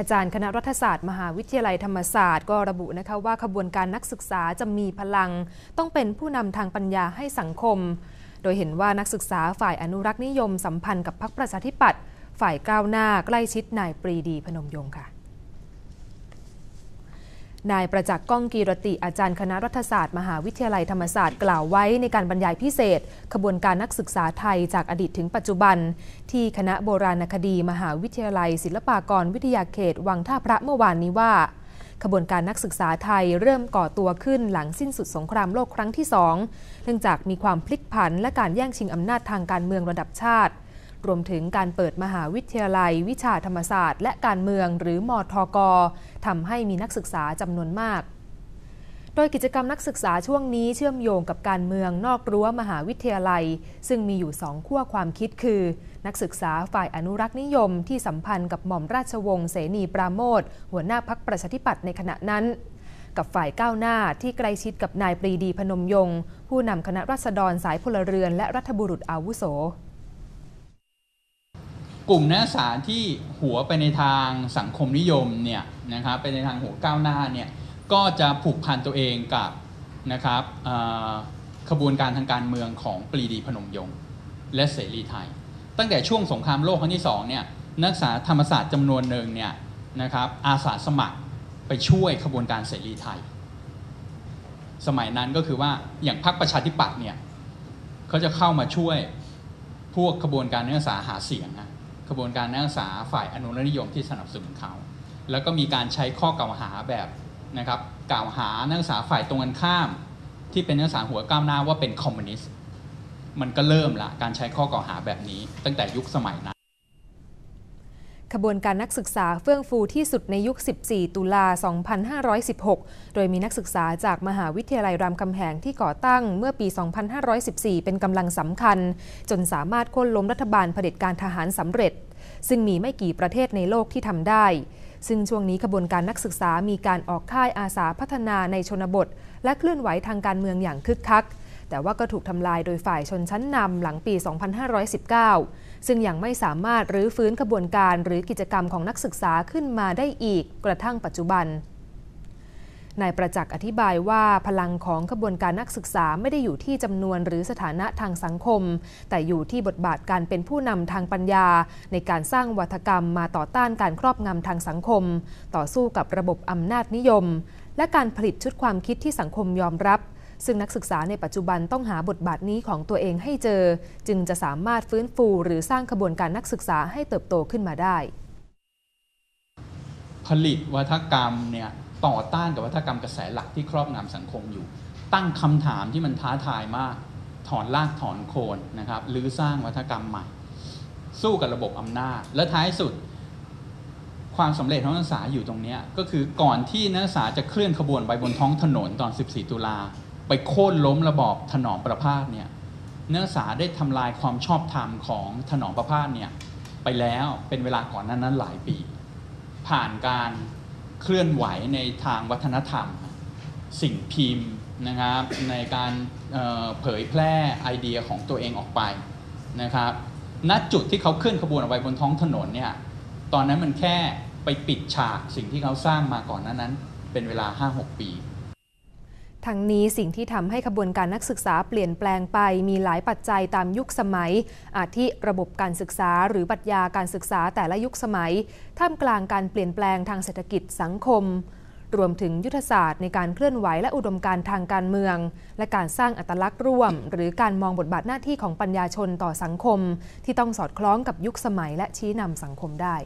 อาจารย์คณะรัฐศาสตร์มหาวิทยาลัยธรรมศาสตร์ก็ระบุนะคะว่าขบวนการนักศึกษาจะมีพลัง ต้องเป็นผู้นำทางปัญญาให้สังคม โดยเห็นว่านักศึกษาฝ่ายอนุรักษ์นิยมสัมพันธ์กับพรรคประชาธิปัตย์ฝ่ายก้าวหน้าใกล้ชิดนายปรีดีพนมยงค์ค่ะ นายประจักษ์ก้องกีรติอาจารย์คณะรัฐศาสตร์ มหาวิทยาลัยธรรมศาสตร์กล่าวไว้ในการบรรยายพิเศษ ขบวนการนักศึกษาไทยจากอดีตถึงปัจจุบัน ที่คณะโบราณคดี มหาวิทยาลัย ศิลปากรวิทยาเขต วังท่าพระเมื่อวานนี้ว่าขบวนการนักศึกษาไทยเริ่มก่อตัวขึ้นหลังสิ้นสุดสงครามโลกครั้งที่สองเนื่องจากมีความพลิกผันและการแย่งชิงอำนาจทางการเมืองระดับชาติ รวมถึงการเปิดมหาวิทยาลัย วิชาธรรมศาสตร์ และการเมืองหรือมทกทำให้มีนักศึกษาจำนวนมาก โดยกิจกรรมนักศึกษาช่วงนี้เชื่อมโยงกับการเมืองนอกรั้วมหาวิทยาลัย ซึ่งมีอยู่สองขั้วความคิดคือ นักศึกษาฝ่ายอนุรักษ์นิยมที่สัมพันธ์กับหม่อมราชวงศ์เสนีปราโมทหัวหน้าพักประชาธิปัตย์ในขณะนั้นกับฝ่ายก้าวหน้าที่ใกล้ชิดกับนายปรีดีพนมยงค์ผู้นำคณะรัษฎรสายพลเรือนและรัฐบุรุษอาวุโส กลุ่มนักศึกษาที่หัวไปในทางสังคมนิยมเนี่ยนะครับไปในทางหัวก้าวหน้าเนี่ยก็จะผูกพันตัวเองกับนะครับขบวนการทางการเมืองของปรีดีพนมยงค์และเสรีไทย ตั้งแต่ช่วงสงครามโลกครั้งที่2เนี่ยนักศึกษาธรรมศาสตร์จำนวนหนึ่งเนี่ยนะครับอาสาสมัครไปช่วยขบวนการเสรีไทย สมัยนั้นก็คือว่าอย่างพรรคประชาธิปัตย์เนี่ยเขาจะเข้ามาช่วยพวกขบวนการนักศึกษาหาเสียงนะ กระบวนการนักศึกษาฝ่ายอนุรักษนิยมที่สนับสนุนเขา แล้วก็มีการใช้ข้อกล่าวหาแบบนะครับกล่าวหานักศึกษาฝ่ายตรงกันข้าม ที่เป็นนักศึกษาหัวก้าวหน้าว่าเป็นคอมมิวนิสต์มันก็เริ่มละการใช้ข้อกล่าวหาแบบนี้ตั้งแต่ยุคสมัยนั้น ขบวนการนักศึกษาเฟื่องฟูที่สุดในยุค 14 ตุลา 2516 โดยมีนักศึกษาจากมหาวิทยาลัยรามคำแหงที่ก่อตั้งเมื่อปี 2514 เป็นกำลังสำคัญ จนสามารถโค่นล้มรัฐบาลเผด็จการทหารสำเร็จ ซึ่งมีไม่กี่ประเทศในโลกที่ทำได้ ซึ่งช่วงนี้ขบวนการนักศึกษามีการออกค่ายอาสาพัฒนาในชนบท และเคลื่อนไหวทางการเมืองอย่างคึกคัก แต่ว่าก็ถูกทำลายโดยฝ่ายชนชั้นนำหลังปี 2519 ซึ่งยังไม่สามารถรื้อฟื้นกระบวนการหรือกิจกรรมของนักศึกษาขึ้นมาได้อีกกระทั่งปัจจุบันนายประจักษ์อธิบายว่าพลังของกระบวนการนักศึกษาไม่ได้อยู่ที่จำนวนหรือสถานะทางสังคม แต่อยู่ที่บทบาทการเป็นผู้นำทางปัญญา ในการสร้างวัฒกรรมมาต่อต้านการครอบงำทางสังคม ต่อสู้กับระบบอำนาจนิยม และการผลิตชุดความคิดที่สังคมยอมรับ ซึ่งนักศึกษาในปัจจุบันต้องหาบทบาทนี้ของตัวเองให้เจอ จึงจะสามารถฟื้นฟูหรือสร้างขบวนการนักศึกษาให้เติบโตขึ้นมาได้ ผลิตวัฒกรรมเนี่ยต่อต้านกับวัฒกรรมกระแสหลักที่ครอบงำสังคมอยู่ ตั้งคำถามที่มันท้าทายมากถอนรากถอนโคนนะครับหรือสร้างวัฒกรรมใหม่ สู้กับระบบอำนาจ และท้ายสุด ความสำเร็จของนักศึกษาอยู่ตรงนี้ก็คือก่อนที่นักศึกษาจะเคลื่อนขบวนไปบนท้องถนนตอน 14 ตุลา ไปโค่นล้มระบอบถนอมประพาสเนี่ยเนื้อสาได้ทำลายความชอบธรรมของถนอมประพาสเนี่ยไปแล้วเป็นเวลาก่อนนั้นนั้นหลายปี ผ่านการเคลื่อนไหวในทางวัฒนธรรม สิ่งพิมพ์นะครับในการเเผยแพร่ไอเดียของตัวเองออกไปนะครับณจุดที่เขาเคลื่อนขบวนออกไปบนท้องถนนเนี่ยตอนนั้นมันแค่ไปปิดฉากสิ่งที่เขาสร้างมาก่อนนั้นนั้น เป็นเวลา 5-6 ปี ทั้งนี้สิ่งที่ทำให้ขบวนการนักศึกษาเปลี่ยนแปลงไปมีหลายปัจจัยตามยุคสมัย อาทิระบบการศึกษาหรือปรัชญาการศึกษาแต่ละยุคสมัย ท่ามกลางการเปลี่ยนแปลงทางเศรษฐกิจสังคม รวมถึงยุทธศาสตร์ในการเคลื่อนไหวและอุดมการทางการเมือง และการสร้างอัตลักษณ์ร่วม หรือการมองบทบาทหน้าที่ของปัญญาชนต่อสังคม ที่ต้องสอดคล้องกับยุคสมัยและชี้นำสังคมได้